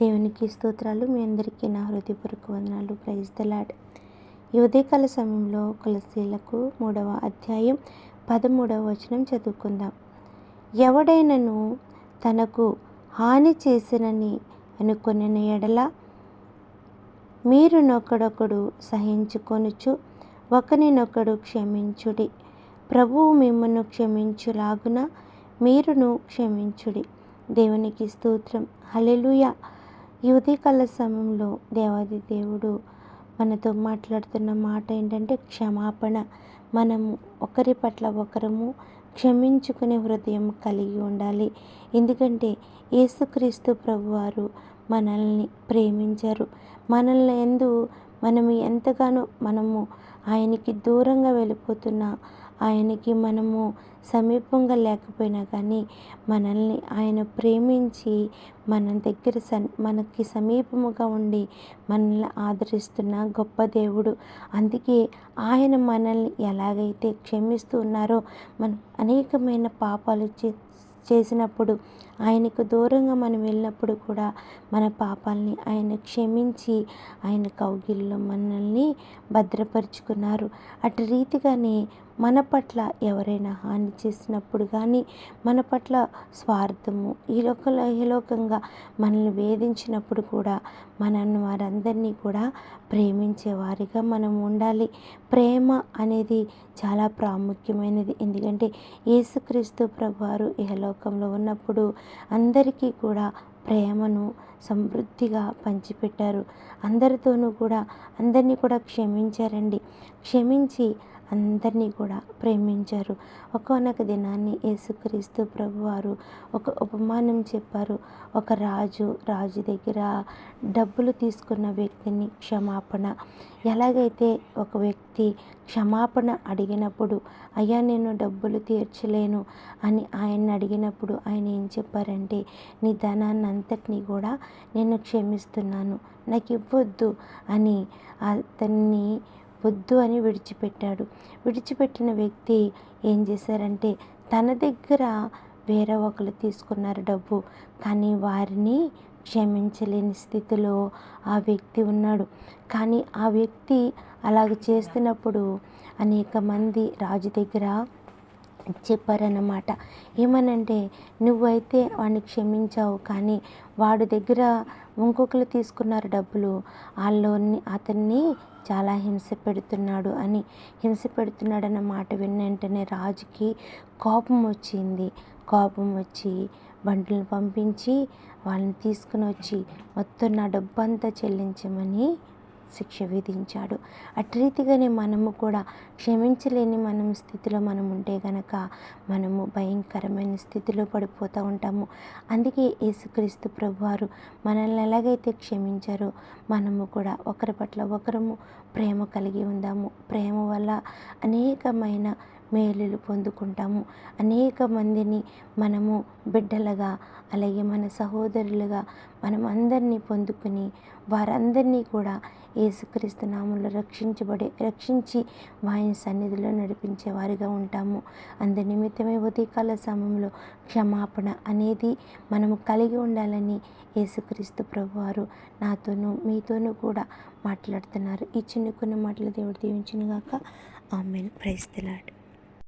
దేవునికి స్తోత్రాలు. మీ అందరికీ నా హృదయపూర్వక వందనాలు. ప్రైజ్ దలాడ్ ఈ ఉదయకాల సమయంలో కులశీలకు మూడవ అధ్యాయం పదమూడవ వచనం చదువుకుందాం. ఎవడైనను తనకు హాని చేసినని అనుకున్న ఎడల మీరునొకడొకడు సహించుకొనుచు ఒకరినొకడు క్షమించుడి. ప్రభువు మిమ్మను క్షమించులాగున మీరును క్షమించుడి. దేవునికి స్తోత్రం. హలెలుయా యువతి కళ సమయంలో దేవాది దేవుడు మనతో మాట్లాడుతున్న మాట ఏంటంటే క్షమాపణ. మనము ఒకరి పట్ల ఒకరము క్షమించుకునే హృదయం కలిగి ఉండాలి. ఎందుకంటే యేసుక్రీస్తు ప్రభువారు మనల్ని ప్రేమించారు. మనల్ని ఎందు మనము ఎంతగానో మనము ఆయనకి దూరంగా వెళ్ళిపోతున్నా ఆయనకి మనము సమీపంగా లేకపోయినా కానీ మనల్ని ఆయన ప్రేమించి మన దగ్గర సన్ మనకి సమీపముగా ఉండి మనల్ని ఆదరిస్తున్న గొప్ప దేవుడు. అందుకే ఆయన మనల్ని ఎలాగైతే క్షమిస్తూ ఉన్నారో మనం అనేకమైన పాపాలు చే చేసినప్పుడు ఆయనకు దూరంగా మనం వెళ్ళినప్పుడు కూడా మన పాపాలని ఆయన క్షమించి ఆయన కౌగిల్లో మనల్ని భద్రపరుచుకున్నారు. అటు రీతిగానే మన పట్ల ఎవరైనా హాని చేసినప్పుడు కానీ మన పట్ల స్వార్థము ఈ లోకల లోకంగా మనల్ని వేధించినప్పుడు కూడా మనల్ని వారందరినీ కూడా ప్రేమించేవారిగా మనం ఉండాలి. ప్రేమ అనేది చాలా ప్రాముఖ్యమైనది. ఎందుకంటే యేసుక్రీస్తు ప్రభువారు ఇహలోకంలో ఉన్నప్పుడు అందరికీ కూడా ప్రేమను సమృద్ధిగా పంచిపెట్టారు. అందరితోనూ కూడా అందరినీ కూడా క్షమించారండి. క్షమించి అందరినీ కూడా ప్రేమించారు. ఒకనొక దినాన్ని యేసుక్రీస్తు ప్రభువారు ఒక ఉపమానం చెప్పారు. ఒక రాజు రాజు దగ్గర డబ్బులు తీసుకున్న వ్యక్తిని క్షమాపణ. ఎలాగైతే ఒక వ్యక్తి క్షమాపణ అడిగినప్పుడు అయ్యా నేను డబ్బులు తీర్చలేను అని ఆయన అడిగినప్పుడు ఆయన ఏం చెప్పారంటే నీ ధనాన్ని అంతటినీ కూడా నేను క్షమిస్తున్నాను. నాకు ఇవ్వద్దు అని అతన్ని వద్దు అని విడిచిపెట్టాడు. విడిచిపెట్టిన వ్యక్తి ఏం చేశారంటే తన దగ్గర వేరే ఒకరు తీసుకున్నారు డబ్బు కానీ వారిని క్షమించలేని స్థితిలో ఆ వ్యక్తి ఉన్నాడు. కానీ ఆ వ్యక్తి అలాగ చేస్తున్నప్పుడు అనేక మంది రాజు దగ్గర చెప్పారన్నమాట. ఏమనంటే నువ్వైతే వాడిని క్షమించావు కానీ వాడి దగ్గర ఇంకొకరు తీసుకున్నారు డబ్బులు వాళ్ళని అతన్ని చాలా హింస పెడుతున్నాడు అని హింస పెడుతున్నాడన్న మాట విన్న వెంటనే రాజుకి కోపం వచ్చింది. కోపం వచ్చి బండ్లను పంపించి వాళ్ళని తీసుకుని వచ్చి మొత్తం నా డబ్బు అంతా చెల్లించమని శిక్ష విధించాడు. అటు రీతిగానే మనము కూడా క్షమించలేని మనం స్థితిలో మనం ఉంటే గనక మనము భయంకరమైన స్థితిలో పడిపోతూ ఉంటాము. అందుకే యేసుక్రీస్తు ప్రభువారు మనల్ని ఎలాగైతే క్షమించారో మనము కూడా ఒకరి పట్ల ఒకరము ప్రేమ కలిగి ఉందాము. ప్రేమ వల్ల అనేకమైన మేలులు పొందుకుంటాము. అనేక మందిని మనము బిడ్డలుగా అలాగే మన సహోదరులుగా మనం అందరినీ పొందుకుని వారందరినీ కూడా యేసుక్రీస్తు నామంలో రక్షించబడి రక్షించి వారి సన్నిధిలో నడిపించే వారిగా ఉంటాము. అందు నిమిత్తమే ఉదయకాల సమయంలో క్షమాపణ అనేది మనము కలిగి ఉండాలని యేసుక్రీస్తు ప్రభువారు నాతోనూ మీతోనూ కూడా మాట్లాడుతున్నారు. ఈ చిన్న కొన్ని మాటలు దేవుడు దీవించిన గాక. ఆమెన్. ప్రైజ్